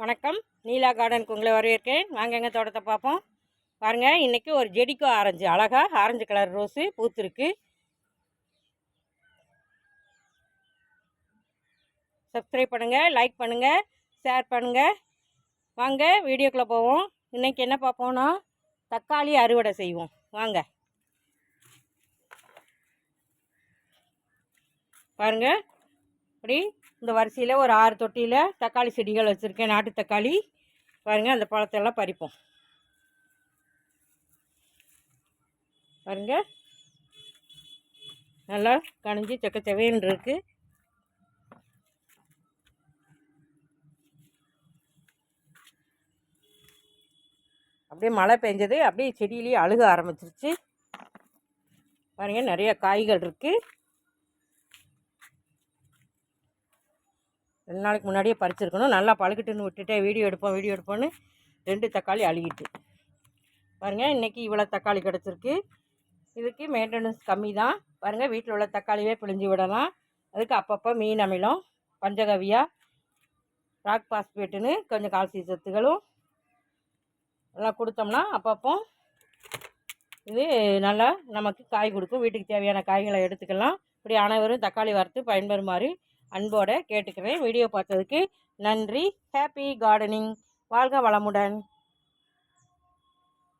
வணக்கம். நீலா கார்டனுக்கு உங்களை வரவேற்கிறேன். வாங்க எங்கள் தோட்டத்தை பார்ப்போம். பாருங்கள் இன்றைக்கி ஒரு ஜெடிக்கோ ஆரஞ்சு அழகாக ஆரஞ்சு கலர் ரோஸு பூத்துருக்கு. சப்ஸ்கிரைப் பண்ணுங்கள் லைக் பண்ணுங்கள் ஷேர் பண்ணுங்கள் வாங்க வீடியோக்குள்ளே போவோம். இன்றைக்கி என்ன பார்ப்போம்னா தக்காளி அறுவடை செய்வோம். வாங்க. பாருங்கள் இப்படி இந்த வரிசையில் ஒரு ஆறு தொட்டியில் தக்காளி செடிகள் வச்சுருக்கேன். நாட்டு தக்காளி. பாருங்கள் அந்த பழத்தெல்லாம் பறிப்போம். பாருங்கள் நல்லா கணிஞ்சி செக்கச்சவேன்னு இருக்கு. அப்படியே மழை பெஞ்சது. அப்படியே செடியிலேயே அழுக ஆரம்பிச்சிருச்சு. பாருங்க நிறைய காய்கள் இருக்குது ரெண்டு நாளைக்கு முன்னாடியே பறிச்சிருக்கணும். நல்லா பழுக்கிட்டுன்னு விட்டுட்டே வீடியோ எடுப்போம் வீடியோ எடுப்போன்னு ரெண்டு தக்காளி அழுகிட்டு. பாருங்கள் இன்றைக்கி இவ்வளோ தக்காளி கிடச்சிருக்கு. இதுக்கு மெயின்டெனன்ஸ் கம்மி தான். பாருங்கள் வீட்டில் உள்ள தக்காளியே பிழிஞ்சு விடலாம். அதுக்கு அப்பப்போ மீன் அமிலம் பஞ்சகவியா ராக் பாஸ்பேட்டுன்னு கொஞ்சம் கால்சிய சத்துகளும் எல்லாம் கொடுத்தோம்னா அப்பப்போ இது நல்லா நமக்கு காய் கொடுக்கும். வீட்டுக்கு தேவையான காய்களை எடுத்துக்கலாம். இப்படி அனைவரும் தக்காளி வறுத்து பயன்பெறுமாறு அன்போடு கேட்டுக்கிறேன். வீடியோ பார்த்ததுக்கு நன்றி. ஹாப்பி கார்டனிங் வாழ்க வளமுடன்.